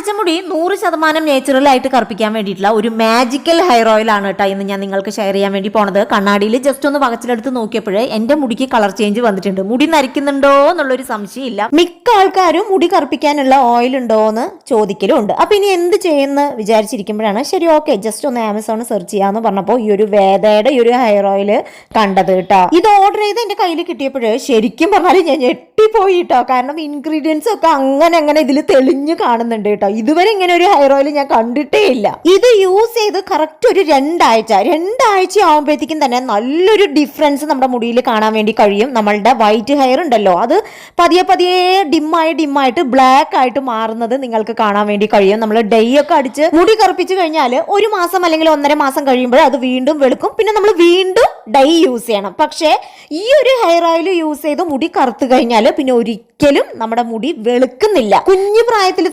നരച്ച മുടി നൂറ് ശതമാനം നേച്ചുറൽ ആയിട്ട് കറുപ്പിക്കാൻ വേണ്ടിയിട്ടുള്ള ഒരു മാജിക്കൽ ഹെയർ ഓയിൽ ആണ് കേട്ടോ ഇന്ന് ഞാൻ നിങ്ങൾക്ക് ഷെയർ ചെയ്യാൻ വേണ്ടി പോണത്. കണ്ണാടിയിൽ ജസ്റ്റ് ഒന്ന് വകച്ചിലെടുത്ത് നോക്കിയപ്പോഴേ എന്റെ മുടിക്ക് കളർ ചേഞ്ച് വന്നിട്ടുണ്ട്. മുടി നരിക്കുന്നുണ്ടോ എന്നുള്ളൊരു ഇല്ല. മിക്ക ആൾക്കാരും മുടി കറുപ്പിക്കാനുള്ള ഓയിൽ ഉണ്ടോ എന്ന് ചോദിക്കലും ഉണ്ട് അപ്പൊ ഇനി എന്ത് ചെയ്യുന്ന വിചാരിച്ചിരിക്കുമ്പോഴാണ് ശരി ഓക്കെ ജസ്റ്റ് ഒന്ന് ആമസോൺ സെർച്ച് ചെയ്യാന്ന് പറഞ്ഞപ്പോൾ ഈ ഒരു വേദയുടെ ഈ ഒരു ഹെയർ ഓയിൽ കണ്ടത് കേട്ടോ. ഇത് ഓർഡർ ചെയ്ത് എന്റെ കയ്യിൽ കിട്ടിയപ്പോഴേ ശരിക്കും പറഞ്ഞാൽ ഞാൻ ഞെട്ടിപ്പോയി കേട്ടോ കാരണം ഇൻഗ്രീഡിയൻസ് ഒക്കെ അങ്ങനെ അങ്ങനെ ഇതിൽ തെളിഞ്ഞു കാണുന്നുണ്ട് കേട്ടോ. ഇതുവരെ ഇങ്ങനെ ഒരു ഹെയർ ഓയിൽ ഞാൻ കണ്ടിട്ടേ ഇല്ല. ഇത് യൂസ് ചെയ്ത് കറക്റ്റ് ഒരു രണ്ടാഴ്ച. രണ്ടാഴ്ച ആകുമ്പോഴത്തേക്കും തന്നെ നല്ലൊരു ഡിഫറൻസ് നമ്മുടെ മുടിയിൽ കാണാൻ വേണ്ടി കഴിയും. നമ്മളുടെ വൈറ്റ് ഹെയർ ഉണ്ടല്ലോ. അത് പതിയെ പതിയെ ഡിമ്മായി ഡിമ്മായിട്ട് ബ്ലാക്ക് ആയിട്ട് മാറുന്നത് നിങ്ങൾക്ക് കാണാൻ വേണ്ടി കഴിയും. നമ്മൾ ഡൈ ഒക്കെ അടിച്ച് മുടി കറുപ്പിച്ച് കഴിഞ്ഞാൽ ഒരു മാസം അല്ലെങ്കിൽ ഒന്നര മാസം കഴിയുമ്പോൾ അത് വീണ്ടും വെളുക്കും. പിന്നെ നമ്മൾ വീണ്ടും ഡൈ യൂസ് ചെയ്യണം. പക്ഷേ ഈ ഒരു ഹെയർ ഓയിൽ യൂസ് ചെയ്ത് മുടി കറുത്തു കഴിഞ്ഞാൽ പിന്നെ ഒരിക്കലും നമ്മുടെ മുടി വെളുക്കുന്നില്ല. കുഞ്ഞു പ്രായത്തിൽ